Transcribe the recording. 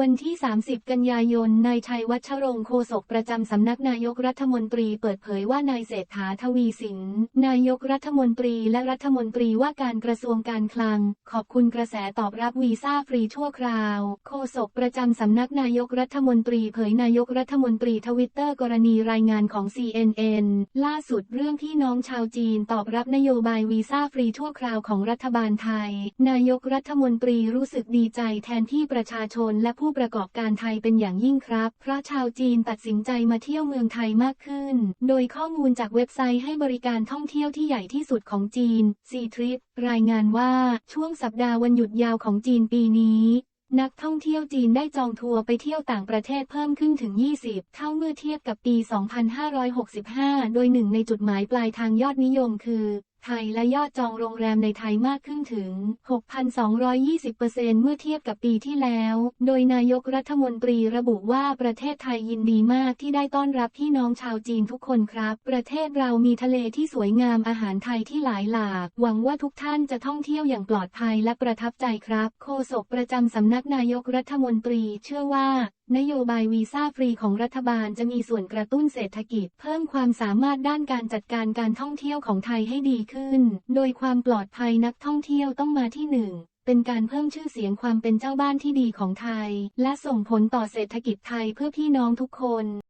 วันที่ 30 กันยายน นายชัยวัชรงค์โฆษกประจำสำนักนายกรัฐมนตรีเปิดเผยว่านายเศรษฐาทวีสิน นายกรัฐมนตรีและรัฐมนตรีว่าการกระทรวงการคลัง ขอบคุณกระแสตอบรับวีซ่าฟรีชั่วคราว โฆษกประจำสำนักนายกรัฐมนตรีเผยนายกรัฐมนตรีทวิตเตอร์กรณีรายงานของ CNN ล่าสุดเรื่องที่น้องชาวจีนตอบรับนโยบายวีซ่าฟรีชั่วคราวของรัฐบาลไทย นายกรัฐมนตรีรู้สึกดีใจแทนที่ประชาชนและผู้ผู้ประกอบการไทยเป็นอย่างยิ่งครับ เพราะชาวจีนตัดสินใจมาเที่ยวเมืองไทยมากขึ้น โดยข้อมูลจากเว็บไซต์ให้บริการท่องเที่ยวที่ใหญ่ที่สุดของจีน c t r i p รายงานว่าช่วงสัปดาห์วันหยุดยาวของจีนปีนี้นักท่องเที่ยวจีนได้จองทัวร์ไปเที่ยวต่างประเทศเพิ่มขึ้นถึง 20 เท่าเมื่อเทียบกับปี 2565 โดยหนึ่งในจุดหมายปลายทางยอดนิยมคือ ไทยและยอดจองโรงแรมในไทยมากขึ้นถึง 6,220%เมื่อเทียบกับปีที่แล้ว โดยนายกรัฐมนตรีระบุว่าประเทศไทยยินดีมากที่ได้ต้อนรับพี่น้องชาวจีนทุกคนครับ ประเทศเรามีทะเลที่สวยงามอาหารไทยที่หลายหลาก หวังว่าทุกท่านจะท่องเที่ยวอย่างปลอดภัยและประทับใจครับ โฆษกประจำสำนักนายกรัฐมนตรีเชื่อว่า นโยบายวีซ่าฟรีของรัฐบาลจะมีส่วนกระตุ้นเศรษฐกิจ เพิ่มความสามารถด้านการจัดการการท่องเที่ยวของไทยให้ดีขึ้น โดยความปลอดภัยนักท่องเที่ยวต้องมาที่หนึ่งเป็นการเพิ่มชื่อเสียงความเป็นเจ้าบ้านที่ดีของไทย และส่งผลต่อเศรษฐกิจไทยเพื่อพี่น้องทุกคน